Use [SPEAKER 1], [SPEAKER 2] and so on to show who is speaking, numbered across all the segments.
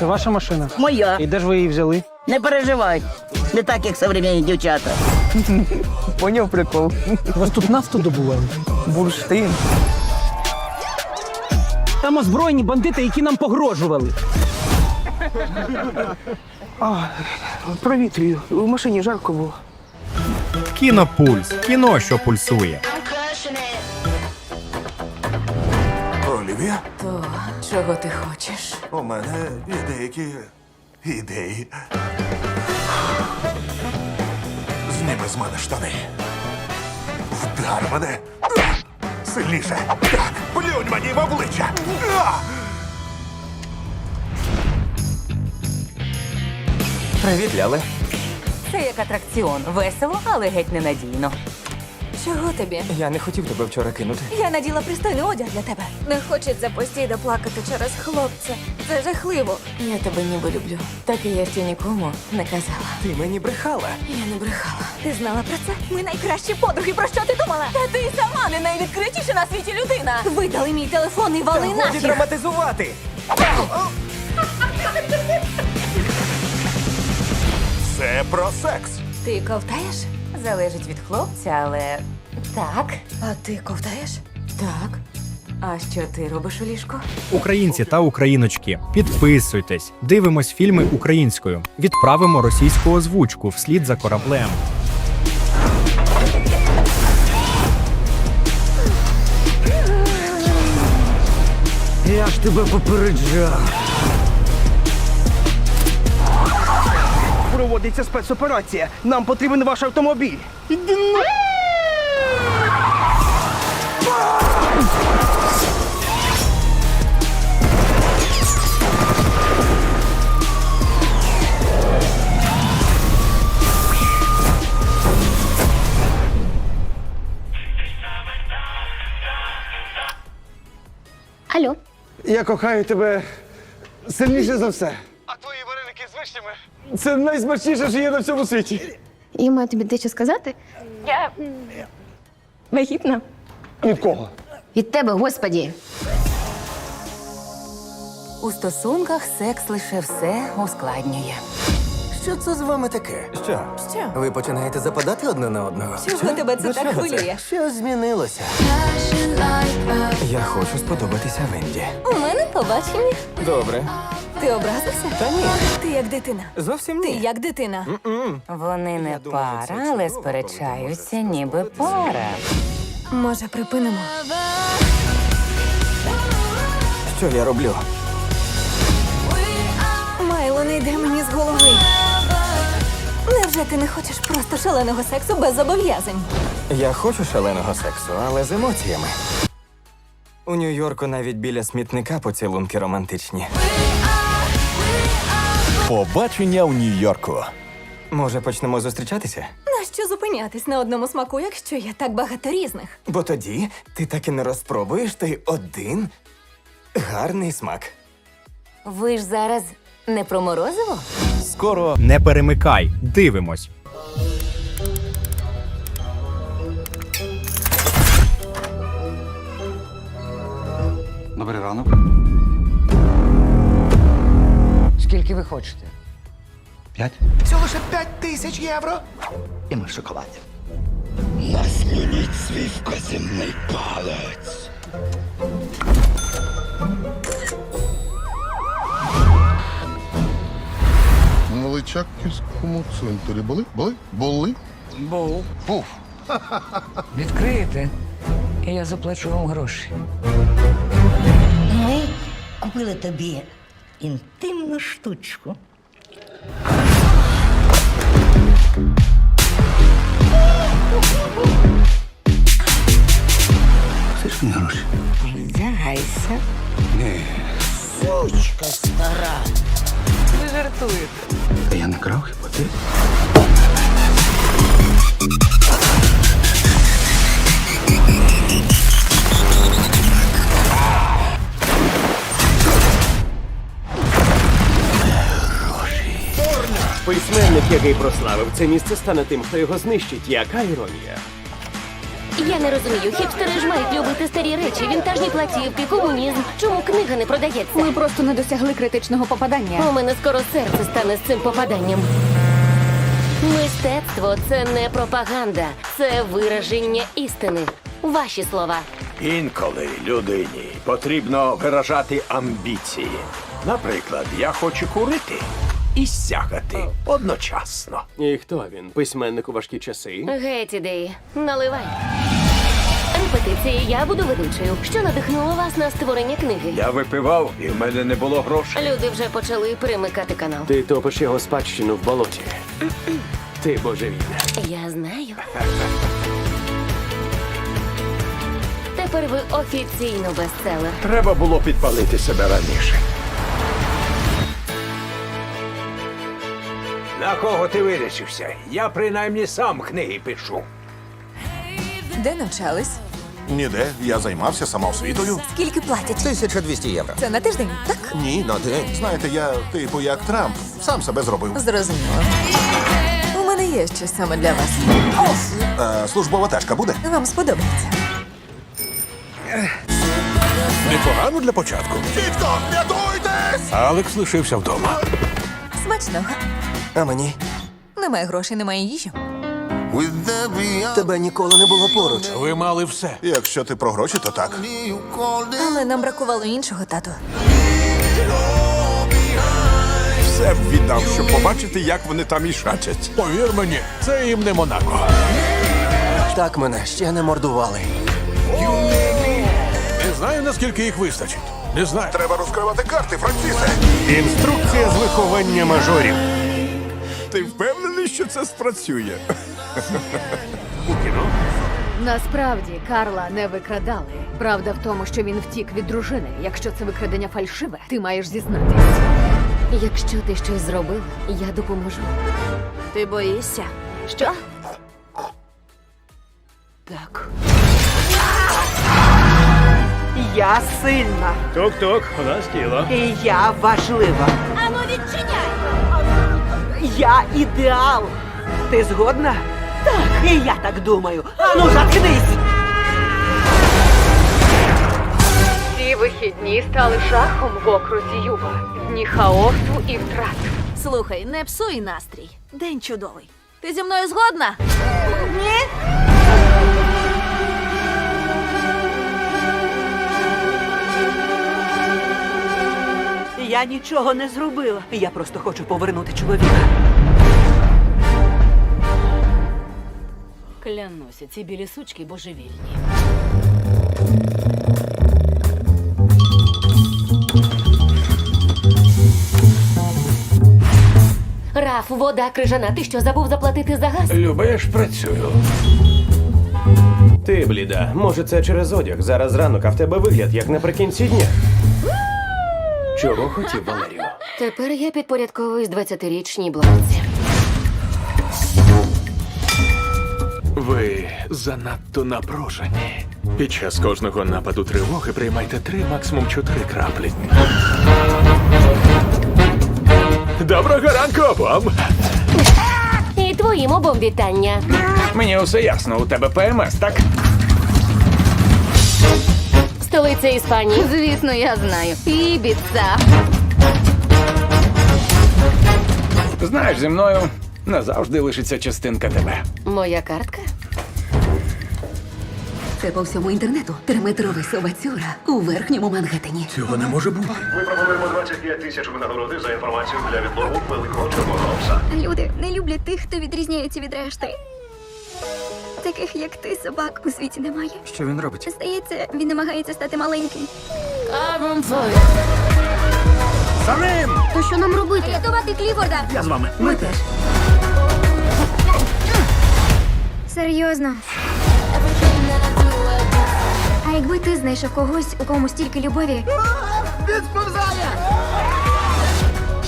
[SPEAKER 1] Це ваша машина?
[SPEAKER 2] Моя.
[SPEAKER 1] І де ж ви її взяли?
[SPEAKER 2] Не переживай. Не так, як современні дівчата.
[SPEAKER 3] Поняв прикол.
[SPEAKER 1] У вас тут нафту добували?
[SPEAKER 3] Бурштин.
[SPEAKER 1] Там озброєні бандити, які нам погрожували.
[SPEAKER 3] Провітрюю. В машині жарко було.
[SPEAKER 4] Кінопульс. Кіно, що пульсує.
[SPEAKER 5] Олівія,
[SPEAKER 6] То чого ти хочеш?
[SPEAKER 5] у мене є деякі ідеї. Зніми з мене штани. Вдар мене. Сильніше. Так, плюнь мені в обличчя.
[SPEAKER 7] Привіт, Ляле.
[SPEAKER 6] Це як атракціон. Весело, але геть ненадійно.
[SPEAKER 8] Чого тобі?
[SPEAKER 7] Я не хотів тебе вчора кинути.
[SPEAKER 8] Я наділа пристойний одяг для тебе. Не хочеться постійно плакати через хлопця. Це жахливо.
[SPEAKER 6] Я тебе ніби люблю. Так і я ще нікому не казала.
[SPEAKER 7] Ти мені брехала.
[SPEAKER 8] Я не брехала. Ти знала про це? Ми найкращі подруги. Про що ти думала?
[SPEAKER 6] Та ти сама не найвідкритіша на світі людина.
[SPEAKER 8] Видали мій телефон і вали
[SPEAKER 7] Годі
[SPEAKER 8] нафіг.
[SPEAKER 7] драматизувати!
[SPEAKER 5] Це про секс.
[SPEAKER 8] Ти ковтаєш?
[SPEAKER 6] Залежить від хлопця, але так,
[SPEAKER 8] А ти ковтаєш?
[SPEAKER 6] так. А що ти робиш у ліжку?
[SPEAKER 4] Українці та україночки, підписуйтесь, дивимось фільми українською, відправимо російську озвучку вслід за кораблем.
[SPEAKER 1] Я ж тебе попереджав.
[SPEAKER 3] Проводиться спецоперація. Нам потрібен ваш автомобіль.
[SPEAKER 9] Алло,
[SPEAKER 10] Я кохаю тебе сильніше за все. А твої вареники з вишнями? Це найсмачніше, що є на всьому світі.
[SPEAKER 9] я маю тобі дещо сказати. Я вагітна.
[SPEAKER 10] Від кого?
[SPEAKER 9] Від тебе, господі.
[SPEAKER 6] У стосунках секс лише все ускладнює.
[SPEAKER 7] Що це з вами таке? Що?
[SPEAKER 8] Що?
[SPEAKER 7] Ви починаєте западати одне на одного?
[SPEAKER 8] Чого тебе це
[SPEAKER 7] До
[SPEAKER 8] так хвилює?
[SPEAKER 7] Що змінилося? Я хочу сподобатися Венді.
[SPEAKER 8] У мене побачення.
[SPEAKER 7] Добре.
[SPEAKER 8] Ти образився?
[SPEAKER 7] Та ні.
[SPEAKER 8] Ти як дитина.
[SPEAKER 7] Зовсім
[SPEAKER 8] Ти
[SPEAKER 7] ні.
[SPEAKER 8] як дитина.
[SPEAKER 6] Вони не
[SPEAKER 7] думаю, це
[SPEAKER 6] пара, але
[SPEAKER 7] чудово,
[SPEAKER 6] сперечаються, ніби пара.
[SPEAKER 8] Може, припинимо?
[SPEAKER 7] Що я роблю?
[SPEAKER 8] Майло не йде мені з голови. Невже ти не хочеш просто шаленого сексу без зобов'язань?
[SPEAKER 7] Я хочу шаленого сексу, але з емоціями. У Нью-Йорку навіть біля смітника поцілунки романтичні.
[SPEAKER 5] Побачення в Нью-Йорку.
[SPEAKER 7] Може, почнемо зустрічатися?
[SPEAKER 8] Нащо зупинятись на одному смаку, якщо є так багато різних?
[SPEAKER 7] Бо тоді ти так і не розпробуєш той один гарний смак.
[SPEAKER 6] Ви ж зараз не про морозиво?
[SPEAKER 5] Скоро
[SPEAKER 4] Не перемикай, дивимось.
[SPEAKER 10] Добрий ранок.
[SPEAKER 3] Скільки ви хочете?
[SPEAKER 10] П'ять.
[SPEAKER 5] Всього лише п'ять тисяч євро.
[SPEAKER 10] І ми в шоколаді. Наслініть свій вказівний палець.
[SPEAKER 11] На Личаківському цвинтарі були? Були? Були?
[SPEAKER 3] Був.
[SPEAKER 10] Був.
[SPEAKER 3] Відкриєте, і я заплачу вам гроші.
[SPEAKER 2] Ми купили тобі інтимну штучку.
[SPEAKER 10] Хочеш мені гроші?
[SPEAKER 2] Вдягайся.
[SPEAKER 10] Ні.
[SPEAKER 2] Сучка стара.
[SPEAKER 10] Та я не крав хіба ти?
[SPEAKER 12] Який прославив це місце, стане тим, хто його знищить. Яка іронія?
[SPEAKER 13] Я не розумію, хіпстери ж мають любити старі речі, вінтажні платівки, комунізм. Чому книга не продається?
[SPEAKER 14] Ми просто не досягли критичного попадання.
[SPEAKER 13] У мене скоро серце стане з цим попаданням. Мистецтво це не пропаганда, це вираження істини. Ваші слова.
[SPEAKER 15] Інколи людині потрібно виражати амбіції. Наприклад, я хочу курити і сягати одночасно.
[SPEAKER 12] І хто він? Письменник у важкі часи?
[SPEAKER 13] Геть ідеї, наливай. Репетиції я буду ведучою. Що надихнуло вас на створення книги?
[SPEAKER 15] Я випивав, і в мене не було грошей.
[SPEAKER 13] Люди вже почали перемикати канал.
[SPEAKER 12] Ти топиш його спадщину в болоті. Ти божевільна.
[SPEAKER 13] Я знаю. Тепер ви офіційно бестселер.
[SPEAKER 15] Треба було підпалити себе раніше. На кого ти вирішився? Я принаймні сам книги пишу.
[SPEAKER 14] Де навчались?
[SPEAKER 5] Ніде. Я займався самоосвітою.
[SPEAKER 14] Скільки платять?
[SPEAKER 7] 1200 євро.
[SPEAKER 14] Це на тиждень, так?
[SPEAKER 5] Ні, на день. Знаєте, я типу як Трамп. Сам себе зробив.
[SPEAKER 14] Зрозуміло. У мене є щось саме для вас.
[SPEAKER 5] Е, службова тачка буде?
[SPEAKER 14] Вам сподобається.
[SPEAKER 15] Непогано для початку.
[SPEAKER 5] Тітко, рятуйтесь!
[SPEAKER 15] Алекс лишився вдома.
[SPEAKER 14] Смачного.
[SPEAKER 7] А мені?
[SPEAKER 14] Немає грошей, немає їжі.
[SPEAKER 7] Тебе ніколи не було поруч.
[SPEAKER 15] Ви мали все.
[SPEAKER 5] Якщо ти про гроші, то так.
[SPEAKER 14] Але нам бракувало іншого тату.
[SPEAKER 15] Все б віддав, щоб побачити, як вони там і шачать. Повір мені, це їм не Монако.
[SPEAKER 7] Так мене ще не мордували.
[SPEAKER 15] Не знаю, наскільки їх вистачить. Не знаю.
[SPEAKER 5] Треба розкривати карти, Францісе.
[SPEAKER 15] Інструкція з виховання мажорів. Ти впевнений, що це спрацює?
[SPEAKER 14] Насправді Карла не викрадали. Правда в тому, що він втік від дружини. Якщо це викрадення фальшиве, ти маєш зізнатись.
[SPEAKER 13] Якщо ти щось зробив, я допоможу.
[SPEAKER 14] Ти боїшся?
[SPEAKER 13] Що?
[SPEAKER 14] Так.
[SPEAKER 16] Я сильна.
[SPEAKER 12] Тук-тук, у нас тіло.
[SPEAKER 16] І я важлива. Я ідеал. Ти згодна? Так. І я так думаю. Ану, заткнись!
[SPEAKER 14] Ці вихідні стали жахом в окрузі Юба. Дні хаосу і втрат.
[SPEAKER 17] Слухай, не псуй настрій. День чудовий. Ти зі мною згодна? Ні?
[SPEAKER 16] Я нічого не зробила. Я просто хочу повернути чоловіка.
[SPEAKER 17] Клянуся, ці білі сучки божевільні.
[SPEAKER 13] Раф, вода крижана. Ти що забув заплатити за газ?
[SPEAKER 15] Люба, я ж працюю.
[SPEAKER 12] Ти бліда. Може, це через одяг. Зараз ранок, а в тебе вигляд, як наприкінці дня. Чого хотів Валерію?
[SPEAKER 13] Тепер я підпорядковуюсь 20-річній блонці.
[SPEAKER 18] Занадто напружені. Під час кожного нападу тривоги приймайте три, максимум чотири краплі. Доброго ранку обом!
[SPEAKER 13] І твоїм обом вітання.
[SPEAKER 18] Мені усе ясно, у тебе ПМС, так?
[SPEAKER 13] Столиця Іспанії.
[SPEAKER 14] Звісно, я знаю. Ібіца.
[SPEAKER 18] Знаєш, зі мною назавжди лишиться частинка тебе.
[SPEAKER 13] Моя картка.
[SPEAKER 14] Це по всьому інтернету. Триметровий собацюра у верхньому Мангеттені.
[SPEAKER 18] Цього не може бути.
[SPEAKER 5] Ми пропонуємо 25 тисяч винагороди за інформацію для відлову великого чорного пса.
[SPEAKER 17] Люди не люблять тих, хто відрізняється від решти. Таких, як ти, собак у світі немає.
[SPEAKER 7] Що він робить?
[SPEAKER 17] Здається, він намагається стати маленьким.
[SPEAKER 15] За ним!
[SPEAKER 17] То що нам робити? Рятувати Кліфорда!
[SPEAKER 15] Я з вами.
[SPEAKER 14] Ми теж.
[SPEAKER 17] Серйозно. А якби ти знайшов когось, у кому стільки любові. Він сповзає!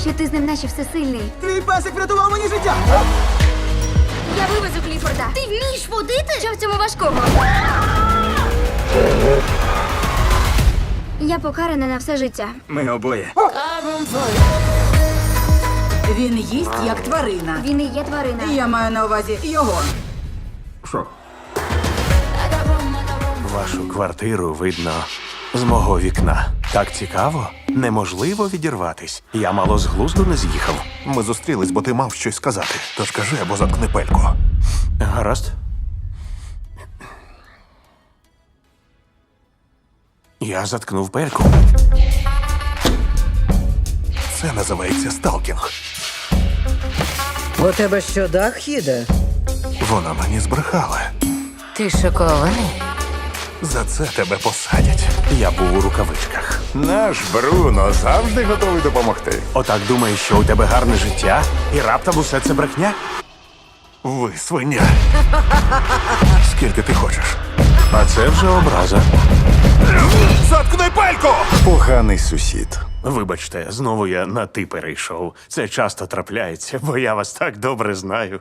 [SPEAKER 17] Що ти з ним наче всесильний.
[SPEAKER 16] Твій песик врятував мені життя!
[SPEAKER 17] Я вивезу Кліфорда. Ти вмієш водити? Що в цьому важкого? Я покарана на все життя.
[SPEAKER 7] Ми обоє.
[SPEAKER 14] Він їсть як тварина.
[SPEAKER 17] Він і є тварина.
[SPEAKER 14] Я маю на увазі його.
[SPEAKER 15] Що?
[SPEAKER 18] Вашу квартиру видно з мого вікна. Так цікаво, неможливо відірватись. Я мало з глузду не з'їхав.
[SPEAKER 15] Ми зустрілись, бо ти мав щось сказати. Тож кажи або заткни пельку.
[SPEAKER 18] Гаразд. Я заткнув пельку.
[SPEAKER 15] Це називається сталкінг.
[SPEAKER 19] У тебе що, дах їде?
[SPEAKER 15] Вона мені збрехала.
[SPEAKER 13] Ти шокований?
[SPEAKER 15] За це тебе посадять.
[SPEAKER 18] Я був у рукавичках.
[SPEAKER 15] Наш Бруно завжди готовий допомогти.
[SPEAKER 18] Отак думаєш, що у тебе гарне життя, і раптом усе це брехня?
[SPEAKER 15] Ви свиня. Скільки ти хочеш?
[SPEAKER 18] А це вже образа.
[SPEAKER 15] Заткни пельку! Поганий сусід.
[SPEAKER 18] Вибачте, знову я на ти перейшов. Це часто трапляється, бо я вас так добре знаю.